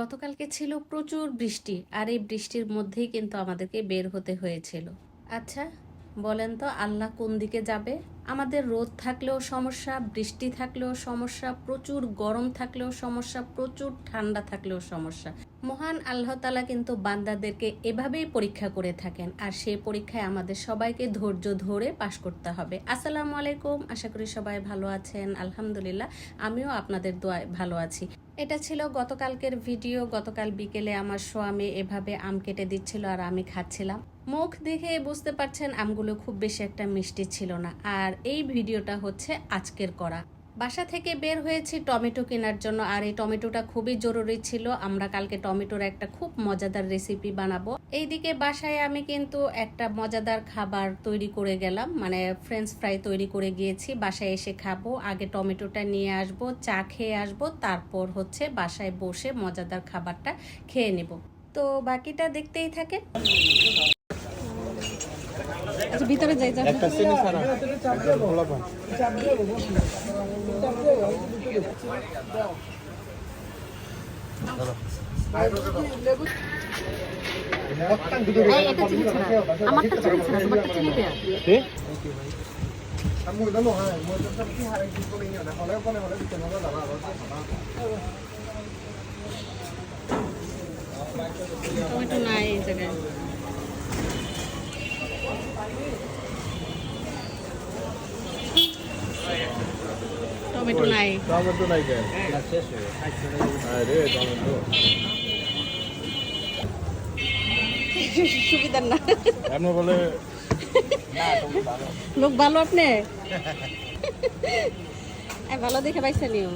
গতকালকে ছিল প্রচুর বৃষ্টি, আর এই বৃষ্টির মধ্যেই কিন্তু আমাদেরকে বের হতে হয়েছিল। আচ্ছা বলেন তো আল্লাহ কোন দিকে যাবে? আমাদের রোদ থাকলেও সমস্যা, বৃষ্টি থাকলেও সমস্যা, প্রচুর গরম থাকলেও সমস্যা, প্রচুর ঠান্ডা থাকলেও সমস্যা। মহান আল্লাহ তালা কিন্তু বান্দাদেরকে এভাবেই পরীক্ষা করে থাকেন, আর সেই পরীক্ষায় আমাদের সবাইকে ধৈর্য ধরে পাশ করতে হবে। আসসালামু আলাইকুম, আশা করি সবাই ভালো আছেন, আলহামদুলিল্লাহ, আমিও আপনাদের দোয়ায় ভালো আছি। এটা ছিল গতকালকের ভিডিও। গতকাল বিকেলে আমার স্বামী এভাবে আম কেটে দিচ্ছিল আর আমি খাচ্ছিলাম। মুখ দেখে বুঝতে পারছেন, আমগুলো খুব বেশি একটা মিষ্টি ছিল না। আর এই ভিডিওটা হচ্ছে আজকের করা। বাসা থেকে বের হয়েছি টমেটো কেনার জন্য, আর এই টমেটোটা খুবই জরুরি ছিল। আমরা কালকে টমেটোর একটা খুব মজাদার রেসিপি বানাবো। এইদিকে বাসায় আমি কিন্তু একটা মজাদার খাবার তৈরি করে গেলাম মানে ফ্রেঞ্চ ফ্রাই তৈরি করে গিয়েছি। বাসায় এসে খাব, আগে টমেটোটা নিয়ে আসব, চা খেয়ে আসব, তারপর হচ্ছে বাসায় বসে মজাদার খাবারটা খেয়ে নেব। তো বাকিটা দেখতেই থাকে আচ্ছা ভিতরে যাই যাও একটা চিনি ছাড়া। একদম খোলা পান এই, চিনি ছাড়া। আমারটা চিনি ছাড়া তোমারটা চিনি দেয়া। কি? টমেটো নাই এই জায়গায়। টমেটো নাই। টমেটো নাই কেন? আরে টমেটো সুবিধার না। এমন বলে লোক ভালো আপনি? ভালো দেখে পাইছে নিও।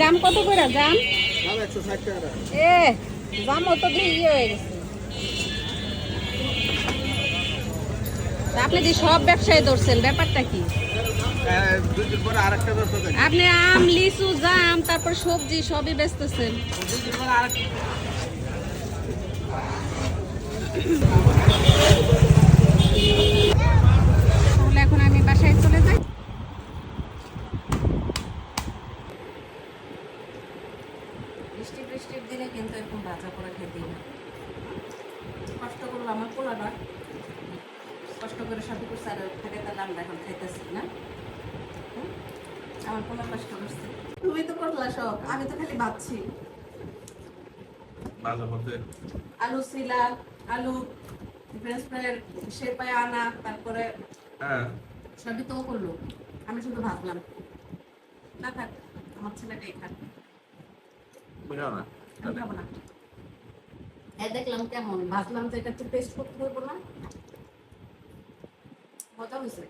জাম কত করে? জাম? এ অত দিয়ে ইয়ে আপনি যে সব ব্যবসায় ধরছেন, ব্যাপারটা কি? আপনি আম, লিচু, জাম, তারপর সবজি সবই বেচতেছেন তাহলে এখন আমি বাসায় চলে যাই বৃষ্টি বৃষ্টির দিনে কিন্তু এরকম ভাজা করে খেতেই না। কষ্ট করল আমার পোলাটা কষ্ট করে সবই করছে আর খেতে তাহলে আমরা এখন খাইতেছি না। আমার পোলা কষ্ট করছে। তুমি তো করলা সব আমি তো খালি ভাবছি। আলু সিলা আলু ফ্রেঞ্চ ফ্রাইয়ের শেপায় আনা তারপরে হ্যাঁ। সবই তো করল। আমি শুধু ভাবলাম না থাক আমার ছেলেটাই থাক বুঝাও না। এই দেখলাম কেমন, ভাবলাম যে এটা একটু টেস্ট করতে হইব না। মজা হয়েছে।